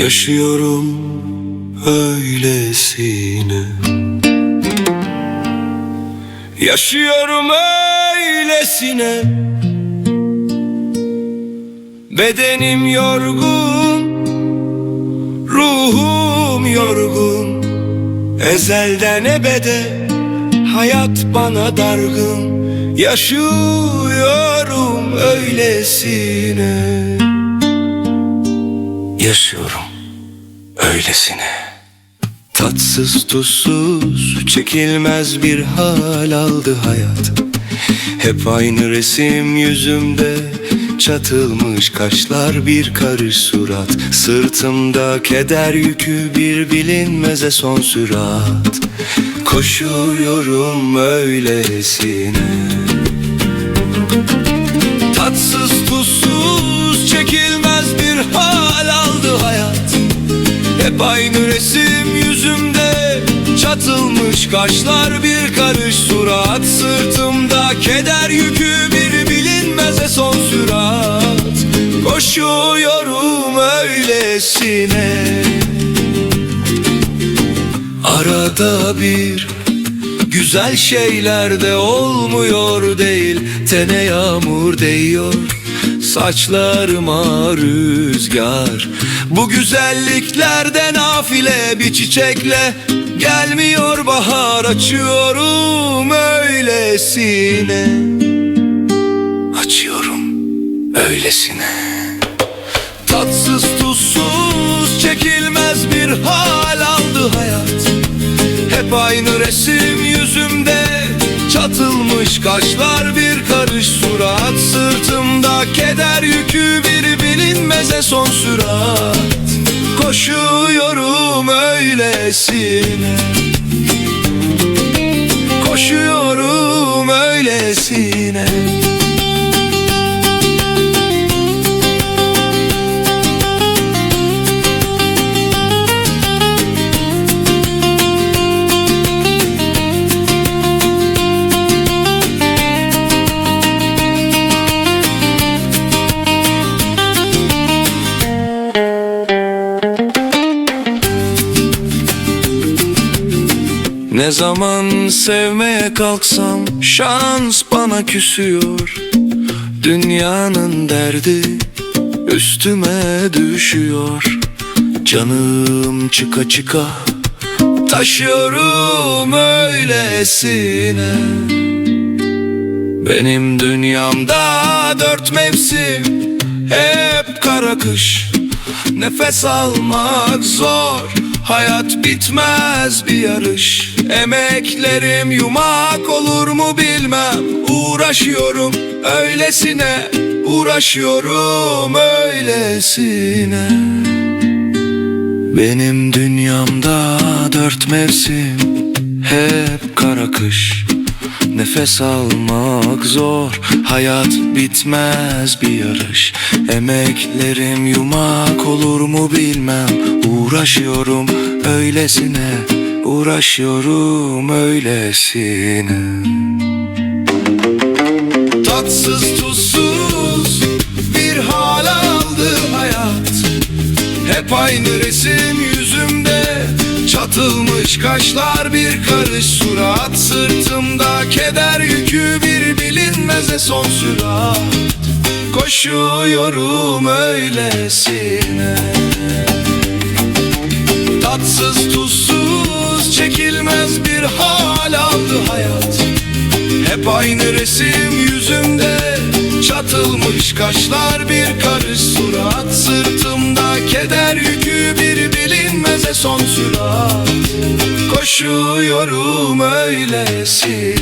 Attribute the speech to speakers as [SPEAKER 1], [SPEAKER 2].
[SPEAKER 1] Yaşıyorum öylesine. Yaşıyorum öylesine. Bedenim yorgun Ruhum yorgun. Ezelden ebede Hayat bana dargın. Yaşıyorum öylesine. Yaşıyorum öylesine. Tatsız tuzsuz çekilmez bir hal aldı hayat. Hep aynı resim yüzümde Çatılmış kaşlar bir karış surat. Sırtımda keder yükü bir bilinmeze son sürat. Koşuyorum öylesine Aynı resim yüzümde Çatılmış kaşlar bir karış surat. Sırtımda keder yükü bir bilinmeze son sürat. Koşuyorum öylesine. Arada bir Güzel şeyler de olmuyor değil. Tene yağmur değiyor Saçlarıma rüzgar. Bu güzelliklerden nafile bir çiçekle Gelmiyor bahar açıyorum öylesine. Açıyorum öylesine. Tatsız tuzsuz çekilmez bir hal aldı hayat. Hep aynı resim yüzümde Çatılmış kaşlar bir karış surat Sırtımda keder yükü bir bilinmeze son sürat. Koşuyorum öylesine. Koşuyorum öylesine Ne zaman sevmeye kalksam şans bana küsüyor. Dünyanın derdi üstüme düşüyor. Canım çıka çıka taşıyorum öylesine. Benim dünyamda dört mevsim hep kara kış. Nefes almak zor Hayat bitmez bir yarış. Emeklerim yumak olur mu bilmem. Uğraşıyorum öylesine Uğraşıyorum öylesine. Benim dünyamda dört mevsim Hep kara kış Nefes almak zor Hayat bitmez bir yarış. Emeklerim yumak olur mu bilmem. Uğraşıyorum öylesine Uğraşıyorum öylesine. Tatsız tuzsuz bir hal aldı hayat. Hep aynı resim yüzümde Çatılmış kaşlar bir karış surat Sırtımda keder yükü bir bilinmeze son sürat. Koşuyorum öylesine. Tatsız tuzsuz çekilmez bir hal aldı hayat. Hep aynı resim yüzümde Çatılmış kaşlar bir karış surat. Sırtımda keder yükü bir son sürat. Koşuyorum öylesine